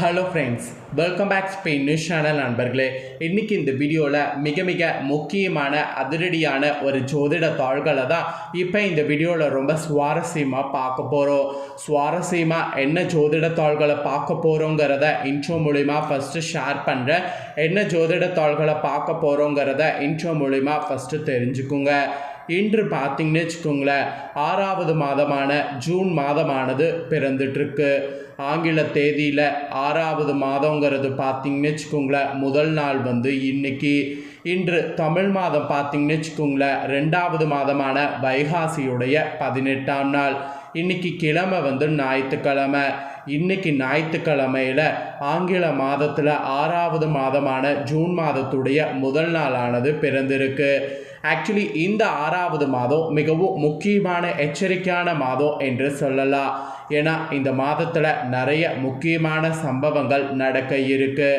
Hello friends welcome back Spain news channel நண்பர்களே. இன்றைக்கி இந்த வீடியோவில் மிக மிக முக்கியமான அதிரடியான ஒரு ஜோதிட தாள்களை தான் இப்போ இந்த வீடியோவில் ரொம்ப சுவாரஸ்யமாக பார்க்க போகிறோம் சுவாரஸ்யமாக என்ன ஜோதிட தாள்களை பார்க்க போகிறோங்கிறத இன்ட்ரோ மூலிமா ஃபஸ்ட்டு ஷேர் பண்ணுறேன் என்ன ஜோதிட தாள்களை பார்க்க போகிறோங்கிறத இன்ட்ரோ மூலிமா ஃபஸ்ட்டு தெரிஞ்சுக்குங்க. இன்று பார்த்தீங்கன்னு வச்சுக்கோங்களேன் ஆறாவது மாதமான ஜூன் மாதமானது பிறந்துட்டுருக்கு ஆங்கில தேதியில் ஆறாவது மாதங்கிறது பார்த்தீங்கன்னு வச்சுக்கோங்களேன். முதல் நாள் வந்து இன்னைக்கு. இன்று தமிழ் மாதம் பார்த்திங்கன்னு வச்சுக்கோங்களேன். ரெண்டாவது மாதமான வைகாசியுடைய பதினெட்டாம் நாள். இன்னைக்கு கிழமை வந்து ஞாயிற்றுக்கிழமை. இன்னைக்கு ஞாயிற்றுக்கிழமையில் ஆங்கில மாதத்தில் ஆறாவது மாதமான ஜூன் மாதத்துடைய முதல் நாளானது பிறந்திருக்கு. ஆக்சுவலி இந்த ஆறாவது மாதம் மிகவும் முக்கியமான எச்சரிக்கையான மாதம் என்று சொல்லலாம். ஏன்னா இந்த மாதத்தில் நிறைய முக்கியமான சம்பவங்கள் நடக்க இருக்கு.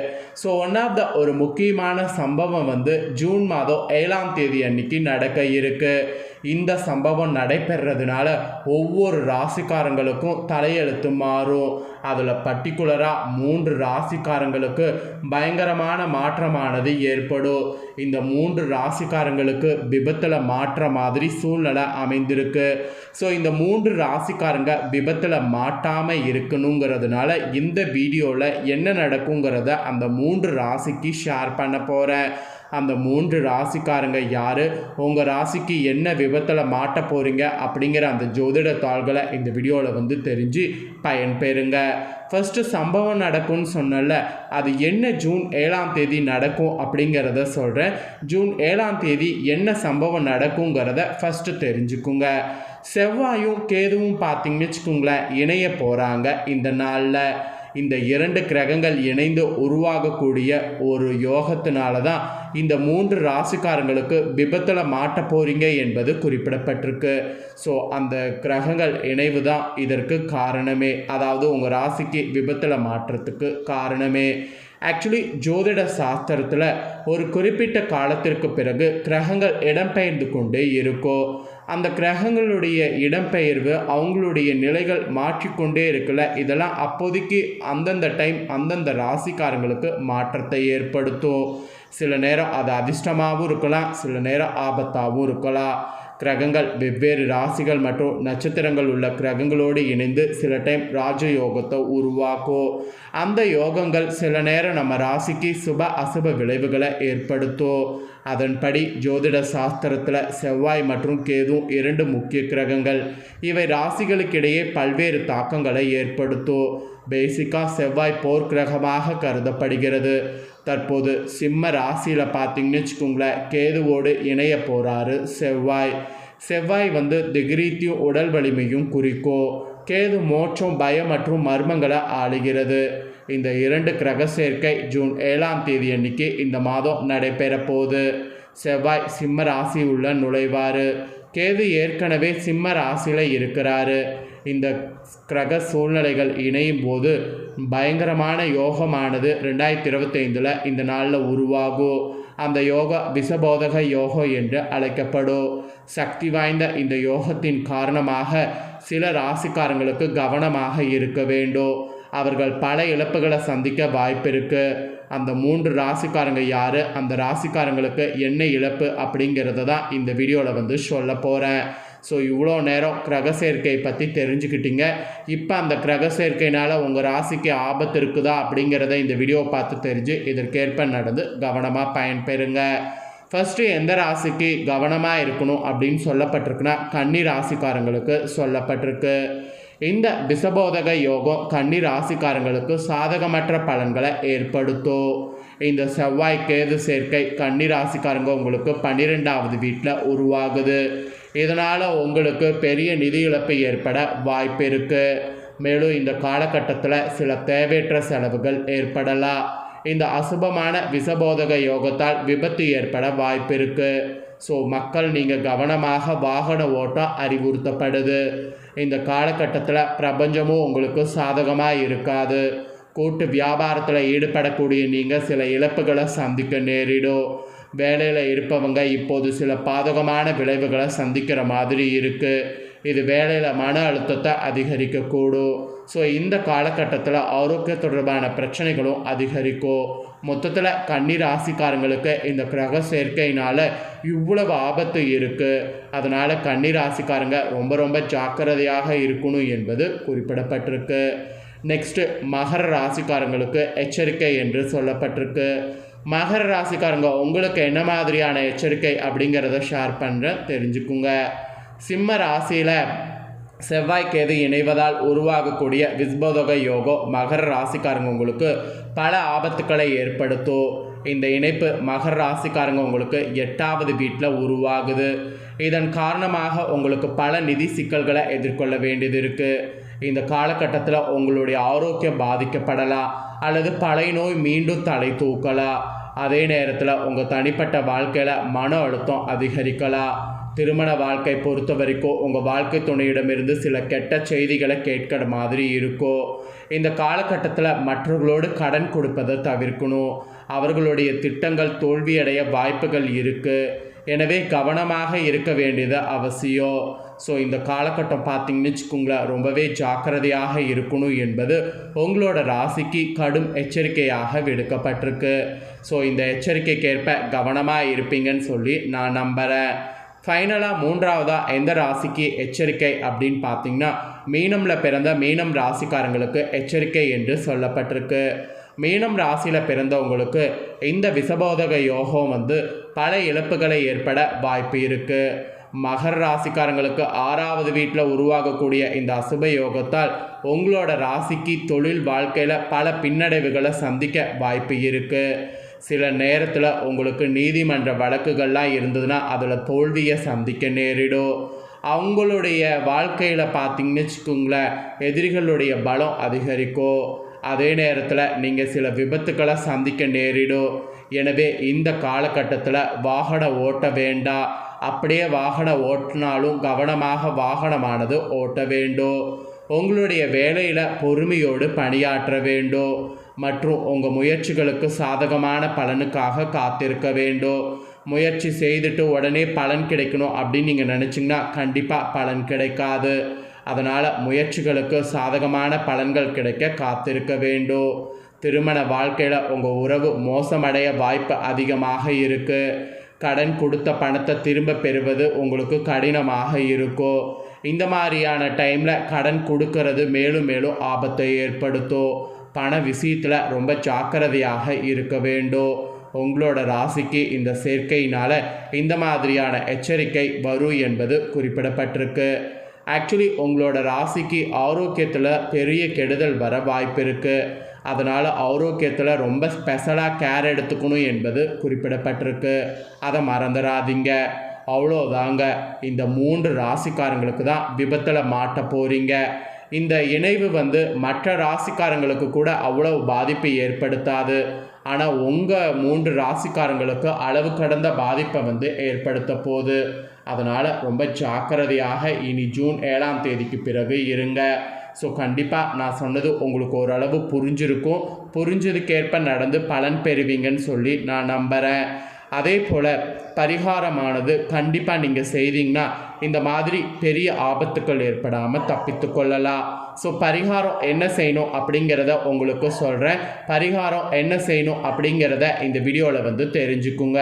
ஸோ ஒன் ஆஃப் த ஒரு முக்கியமான சம்பவம் வந்து ஜூன் மாதம் ஏழாம் தேதி அன்னைக்கு நடக்க இருக்குது இந்த சம்பவம் நடைபெறதுனால ஒவ்வொரு ராசிக்காரங்களுக்கும் தலையெழுத்து மாறும். அதில் பர்டிகுலராக மூன்று ராசிக்காரங்களுக்கு பயங்கரமான மாற்றமானது ஏற்படும். இந்த மூன்று ராசிக்காரங்களுக்கு விபத்தில் மாற்ற மாதிரி சூழ்நிலை அமைந்திருக்கு. ஸோ இந்த மூன்று ராசிக்காரங்க விபத்தில் மாட்டாமல் இருக்கணுங்கிறதுனால இந்த வீடியோவில் என்ன நடக்குங்கிறத அந்த மூன்று ராசிக்கு ஷேர் பண்ண போகிறேன் அந்த மூன்று ராசிக்காரங்க யார்? உங்கள் ராசிக்கு என்ன விபத்தில் மாட்ட போகிறீங்க அப்படிங்கிற அந்த ஜோதிட தாள்களை இந்த வீடியோவில் வந்து தெரிஞ்சு பயன்பெறுங்க. ஃபஸ்ட்டு சம்பவம் நடக்கும்னு சொன்னல அது என்ன ஜூன் ஏழாம் தேதி நடக்கும் அப்படிங்கிறத சொல்கிறேன் ஜூன் ஏழாம் தேதி என்ன சம்பவம் நடக்குங்கிறத ஃபஸ்ட்டு தெரிஞ்சுக்குங்க. செவ்வாயும் கேதுவும் பார்த்தீங்கன்னு வச்சுக்கோங்களேன் இணைய போகிறாங்க இந்த நாளில். இந்த இரண்டு கிரகங்கள் இணைந்து உருவாகக்கூடிய ஒரு யோகத்தினால தான் இந்த மூன்று ராசிக்காரங்களுக்கு விபத்தில் மாட்ட போகிறீங்க என்பது குறிப்பிடப்பட்டிருக்கு. ஸோ அந்த கிரகங்கள் இணைவு தான் இதற்கு காரணமே. அதாவது உங்கள் ராசிக்கு விபத்தில் மாற்றத்துக்கு காரணமே. ஆக்சுவலி ஜோதிட சாஸ்திரத்தில் ஒரு குறிப்பிட்ட காலத்திற்கு பிறகு கிரகங்கள் இடம்பெயர்ந்து கொண்டே இருக்கும். அந்த கிரகங்களுடைய இடம்பெயர்வு அவங்களுடைய நிலைகள் மாற்றிக்கொண்டே இருக்குல்ல. இதெல்லாம் அப்போதைக்கு அந்தந்த டைம் அந்தந்த ராசிக்காரங்களுக்கு மாற்றத்தை ஏற்படுத்தும். சில நேரம் அது அதிர்ஷ்டமாகவும் இருக்கலாம் சில நேரம் ஆபத்தாகவும் இருக்கலாம். கிரகங்கள் வெவ்வேறு ராசிகள் மற்றும் நட்சத்திரங்கள் உள்ள கிரகங்களோடு இணைந்து சில டைம் ராஜயோகத்தை உருவாக்கும் அந்த யோகங்கள் சில நேரம் நம்ம ராசிக்கு சுப அசுப விளைவுகளை ஏற்படுத்தும் அதன்படி ஜோதிட சாஸ்திரத்தில் செவ்வாய் மற்றும் கேதும் இரண்டு முக்கிய கிரகங்கள். இவை ராசிகளுக்கிடையே பல்வேறு தாக்கங்களை ஏற்படுத்தும் பேசிக்காக செவ்வாய் போர்க்கிரகமாக கருதப்படுகிறது. தற்போது சிம்ம ராசியில் பார்த்தீங்கன்னு வச்சுக்கோங்களேன் கேதுவோடு இணைய போகிறாரு செவ்வாய். செவ்வாய் வந்து திகிரீத்தியும் உடல் வலிமையும் குறிக்கும். கேது மோட்சம் பயம் மற்றும் மர்மங்களை ஆளுகிறது. இந்த இரண்டு கிரக சேர்க்கை ஜூன் ஏழாம் தேதி அன்னைக்கு இந்த மாதம் நடைபெற போகுது. செவ்வாய் சிம்ம ராசி உள்ள நுழைவார். கேது ஏற்கனவே சிம்ம ராசியில் இருக்கிறாரு. இந்த கிரக சூழ்நிலைகள் இணையும் போது பயங்கரமான யோகமானது ரெண்டாயிரத்தி இருபத்தைந்தில் இந்த நாளில் உருவாகும் அந்த யோகா விசபோதக யோகம் என்று அழைக்கப்படும். சக்தி வாய்ந்த இந்த யோகத்தின் காரணமாக சில ராசிக்காரங்களுக்கு கவனமாக இருக்க வேண்டும். அவர்கள் பல இழப்புகளை சந்திக்க வாய்ப்பு இருக்குது அந்த மூன்று ராசிக்காரங்க யார்? அந்த ராசிக்காரங்களுக்கு என்ன இழப்பு அப்படிங்கிறத தான் இந்த வீடியோவில் வந்து சொல்ல போகிறேன் ஸோ இவ்வளோ நேரம் கிரக சேர்க்கை பற்றி தெரிஞ்சுக்கிட்டீங்க. இப்போ அந்த கிரக சேர்க்கைனால் உங்கள் ராசிக்கு ஆபத்து இருக்குதா அப்படிங்கிறத இந்த வீடியோ பார்த்து தெரிஞ்சு இதற்கேற்ப நடந்து கவனமாக பயன்பெறுங்க. ஃபஸ்ட்டு எந்த ராசிக்கு கவனமாக இருக்கணும் அப்படின்னு சொல்லப்பட்டிருக்குன்னா கன்னி ராசிக்காரங்களுக்கு சொல்லப்பட்டிருக்கு. இந்த விஷபோதக யோகம் கன்னி ராசிக்காரங்களுக்கு சாதகமற்ற பலன்களை ஏற்படுத்தும். இந்த செவ்வாய் கேது சேர்க்கை கன்னி ராசிக்காரங்க உங்களுக்கு பன்னிரெண்டாவது வீட்டில் உருவாகுது. இதனால் உங்களுக்கு பெரிய நிதி இழப்பு ஏற்பட வாய்ப்பு இருக்குது மேலும் இந்த காலகட்டத்தில் சில தேவையற்ற செலவுகள் ஏற்படலாம். இந்த அசுபமான விஷபோதக யோகத்தால் விபத்து ஏற்பட வாய்ப்பு இருக்குது ஸோ மக்கள் நீங்கள் கவனமாக வாகன ஓட்டம் அறிவுறுத்தப்படுது. இந்த காலகட்டத்தில் பிரபஞ்சமும் உங்களுக்கு சாதகமாக இருக்காது. கூட்டு வியாபாரத்தில் ஈடுபடக்கூடிய நீங்கள் சில இழப்புகளை சந்திக்க நேரிடும். வேலையில் இருப்பவங்க இப்போது சில பாதகமான விளைவுகளை சந்திக்கிற மாதிரி இருக்குது இது வேலையில் மன அழுத்தத்தை அதிகரிக்கக்கூடும். ஸோ இந்த காலகட்டத்தில் ஆரோக்கிய தொடர்பான பிரச்சனைகளும் அதிகரிக்கும் மொத்தத்தில் கன்னி ராசிக்காரங்களுக்கு இந்த கிரக சேர்க்கையினால் இவ்வளவு ஆபத்து இருக்குது அதனால் கன்னி ராசிக்காரங்க ரொம்ப ரொம்ப ஜாக்கிரதையாக இருக்கணும் என்பது குறிப்பிடப்பட்டிருக்கு. நெக்ஸ்ட்டு மகர ராசிக்காரங்களுக்கு எச்சரிக்கை என்று சொல்லப்பட்டிருக்கு. மகர ராசிக்காரங்க உங்களுக்கு என்ன மாதிரியான எச்சரிக்கை அப்படிங்கிறத ஷேர் பண்ணுறேன் தெரிஞ்சுக்குங்க. சிம்ம ராசியில் செவ்வாய் கேது இணைவதால் உருவாகக்கூடிய விஸ்போதக யோகோ மகர ராசிக்காரங்க உங்களுக்கு பல ஆபத்துக்களை ஏற்படுத்தும் இந்த இணைப்பு மகர ராசிக்காரங்க உங்களுக்கு எட்டாவது வீட்டில் உருவாகுது. இதன் காரணமாக உங்களுக்கு பல நிதி சிக்கல்களை எதிர்கொள்ள வேண்டியது இருக்குது இந்த காலகட்டத்தில் உங்களுடைய ஆரோக்கியம் பாதிக்கப்படலாம் அல்லது பழைய நோய் மீண்டும் தலை தூக்கலாம். அதே நேரத்தில் உங்கள் தனிப்பட்ட வாழ்க்கையில் மன அழுத்தம் அதிகரிக்கலாம். திருமண வாழ்க்கை பொறுத்த வரைக்கும் உங்கள் வாழ்க்கை துணையிடமிருந்து சில கெட்ட செய்திகளை கேட்கிற மாதிரி இருக்கும் இந்த காலகட்டத்தில் மற்றவர்களோடு கடன் கொடுப்பதை தவிர்க்கணும். அவர்களுடைய திட்டங்கள் தோல்வியடைய வாய்ப்புகள் இருக்குது எனவே கவனமாக இருக்க வேண்டியது அவசியம். ஸோ இந்த காலகட்டம் பார்த்தீங்கன்னு வச்சுக்கோங்களேன் ரொம்பவே ஜாக்கிரதையாக இருக்கணும் என்பது உங்களோட ராசிக்கு கடும் எச்சரிக்கையாக விடுக்கப்பட்டிருக்கு. ஸோ இந்த எச்சரிக்கைக்கேற்ப கவனமாக இருப்பீங்கன்னு சொல்லி நான் நம்புகிறேன் ஃபைனலாக மூன்றாவதாக எந்த ராசிக்கு எச்சரிக்கை அப்படின்னு பார்த்தீங்கன்னா மீனமில் பிறந்த மீனம் ராசிக்காரங்களுக்கு எச்சரிக்கை என்று சொல்லப்பட்டிருக்கு. மீனம் ராசியில் பிறந்தவங்களுக்கு இந்த விசபோதக யோகம் வந்து பல இழப்புகளை ஏற்பட வாய்ப்பு இருக்குது மகர ராசிக்காரங்களுக்கு ஆறாவது வீட்டில் உருவாகக்கூடிய இந்த அசுப யோகத்தால் உங்களோட ராசிக்கு தொழில் வாழ்க்கையில் பல பின்னடைவுகளை சந்திக்க வாய்ப்பு இருக்குது சில நேரத்தில் உங்களுக்கு நீதிமன்ற வழக்குகள்லாம் இருந்ததுன்னா அதில் தோல்வியை சந்திக்க நேரிடும். அவங்களுடைய வாழ்க்கையில் பார்த்தீங்கன்னு வச்சுக்கோங்களேன் எதிரிகளுடைய பலம் அதிகரிக்கும். அதே நேரத்தில் நீங்கள் சில விபத்துக்களை சந்திக்க நேரிடும். எனவே இந்த காலகட்டத்தில் வாகனம் ஓட்ட வேண்டாம். அப்படியே வாகனம் ஓட்டினாலும் கவனமாக வாகனமானது ஓட்ட வேண்டும். உங்களுடைய வேலையில் பொறுமையோடு பணியாற்ற வேண்டும். மற்றும் உங்கள் முயற்சிகளுக்கு சாதகமான பலனுக்காக காத்திருக்க வேண்டும். முயற்சி செய்துட்டு உடனே பலன் கிடைக்கணும் அப்படின்னு நீங்கள் நினச்சிங்கன்னா கண்டிப்பாக பலன் கிடைக்காது. அதனால் முயற்சிகளுக்கு சாதகமான பலன்கள் கிடைக்க காத்திருக்க வேண்டும். திருமண வாழ்க்கையில் உங்கள் உறவு மோசமடைய வாய்ப்பு அதிகமாக இருக்குது கடன் கொடுத்த பணத்தை திரும்ப பெறுவது உங்களுக்கு கடினமாக இருக்கும். இந்த மாதிரியான டைமில் கடன் கொடுக்கறது மேலும் மேலும் ஆபத்தை ஏற்படுத்தும். பண விஷயத்தில் ரொம்ப ஜாக்கிரதையாக இருக்க வேண்டும் உங்களோட ராசிக்கு இந்த சேர்க்கையினால் இந்த மாதிரியான எச்சரிக்கை வரும் என்பது குறிப்பிடப்பட்டிருக்கு. ஆக்சுவலி உங்களோட ராசிக்கு ஆரோக்கியத்தில் பெரிய கெடுதல் வர வாய்ப்பு இருக்குது அதனால் ஆரோக்கியத்தில் ரொம்ப ஸ்பெஷலாக கேர் எடுத்துக்கணும் என்பது குறிப்பிடப்பட்டிருக்கு. அதை மறந்துடாதீங்க. அவ்வளோதாங்க இந்த மூன்று ராசிக்காரங்களுக்கு தான் விபத்தில் மாட்ட போகிறீங்க இந்த இணைவு வந்து மற்ற ராசிக்காரங்களுக்கு கூட அவ்வளவு பாதிப்பை ஏற்படுத்தாது. ஆனால் உங்கள் மூன்று ராசிக்காரங்களுக்கு அளவு கடந்த பாதிப்பை வந்து ஏற்படுத்த போகுது. அதனால் ரொம்ப ஜாக்கிரதையாக இனி ஜூன் ஏழாம் தேதிக்கு பிறகு இருங்க. ஸோ கண்டிப்பாக நான் சொன்னது உங்களுக்கு ஓரளவு புரிஞ்சிருக்கும். புரிஞ்சதுக்கேற்ப நடந்து பலன் பெறுவீங்கன்னு சொல்லி நான் நம்புகிறேன் அதே போல் பரிகாரமானது கண்டிப்பாக நீங்கள் செய்தீங்கன்னா இந்த மாதிரி பெரிய ஆபத்துக்கள் ஏற்படாமல் தப்பித்து கொள்ளலாம். ஸோ பரிகாரம் என்ன செய்யணும் அப்படிங்கிறத உங்களுக்கு சொல்கிறேன் பரிகாரம் என்ன செய்யணும் அப்படிங்கிறத இந்த வீடியோவில் வந்து தெரிஞ்சுக்குங்க.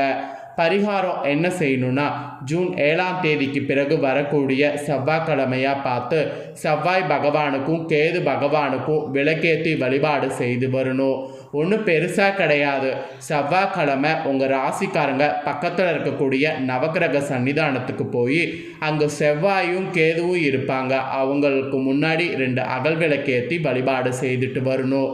பரிகாரம் என்ன செய்யணும்னா ஜூன் ஏழாம் தேதிக்கு பிறகு வரக்கூடிய செவ்வாய்க்கிழமையாக பார்த்து செவ்வாய் பகவானுக்கும் கேது பகவானுக்கும் விளக்கேற்றி வழிபாடு செய்து வரணும். ஒன்றும் பெருசாக கிடையாது. செவ்வாய்க்கிழமை உங்கள் ராசிக்காரங்க பக்கத்தில் இருக்கக்கூடிய நவக்கிரக சன்னிதானத்துக்கு போய் அங்கே செவ்வாயும் கேதுவும் இருப்பாங்க. அவங்களுக்கு முன்னாடி ரெண்டு அகல் விளக்கேற்றி வழிபாடு செய்துட்டு வரணும்.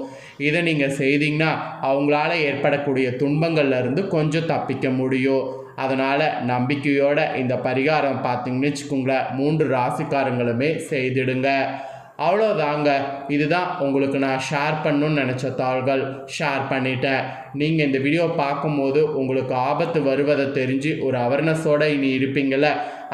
இதை நீங்கள் செய்தீங்கன்னா அவங்களால ஏற்படக்கூடிய துன்பங்கள்லேருந்து கொஞ்சம் தப்பிக்க முடியும். அதனால் நம்பிக்கையோட இந்த பரிகாரம் பார்த்தீங்கன்னு வச்சுக்கோங்களேன் மூன்று ராசிக்காரங்களுமே செய்திடுங்க. அவ்வளோதாங்க இதுதான் உங்களுக்கு நான் ஷேர் பண்ணணும்னு நினச்ச தாள்கள். ஷேர் பண்ணிட்டேன். நீங்கள் இந்த வீடியோ பார்க்கும்போது உங்களுக்கு ஆபத்து வருவதை தெரிஞ்சு ஒரு அவேர்னஸோடு இனி இருப்பீங்கள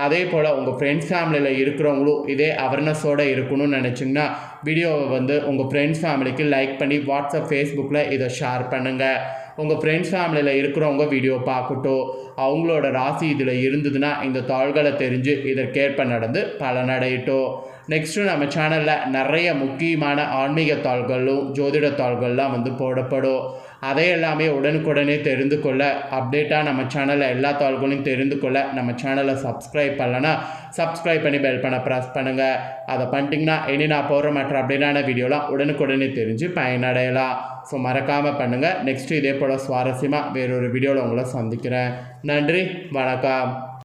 அதே போல் உங்கள் ஃப்ரெண்ட்ஸ் ஃபேமிலியில் இருக்கிறவங்களும் இதே அவேர்னஸோடு இருக்கணும்னு நினச்சிங்கன்னா வீடியோவை வந்து உங்கள் ஃப்ரெண்ட்ஸ் ஃபேமிலிக்கு லைக் பண்ணி வாட்ஸ்அப் ஃபேஸ்புக்கில் இதை ஷேர் பண்ணுங்கள் உங்கள் ஃப்ரெண்ட்ஸ் ஃபேமிலியில் இருக்கிறவங்க வீடியோ பார்க்கட்டும் அவங்களோட ராசி இதில் இருந்ததுன்னா இந்த தாள்களை தெரிஞ்சு இதற்கேற்ப நடந்து பலனடையட்டும். நெக்ஸ்ட்டு நம்ம சேனலில் நிறைய முக்கியமான ஆன்மீக தாள்களும் ஜோதிட தாள்கள்லாம் வந்து போடப்படும். அதை எல்லாமே உடனுக்குடனே தெரிந்து கொள்ள அப்டேட்டாக நம்ம சேனலில் எல்லா தாள்களையும் தெரிந்து கொள்ள நம்ம சேனலை சப்ஸ்கிரைப் பண்ணலன்னா சப்ஸ்கிரைப் பண்ணி பெல் பண்ண ப்ரெஸ் பண்ணுங்கள் அதை பண்ணிட்டீங்கன்னா இனி நான் போடுற மற்ற அப்டேட்டான வீடியோலாம் உடனுக்குடனே தெரிஞ்சு பயனடையலாம். ஸோ மறக்காமல் பண்ணுங்கள் நெக்ஸ்ட்டு இதே போல் சுவாரஸ்யமாக வேறொரு வீடியோவில் உங்களை சந்திக்கிறேன். நன்றி. வணக்கம்.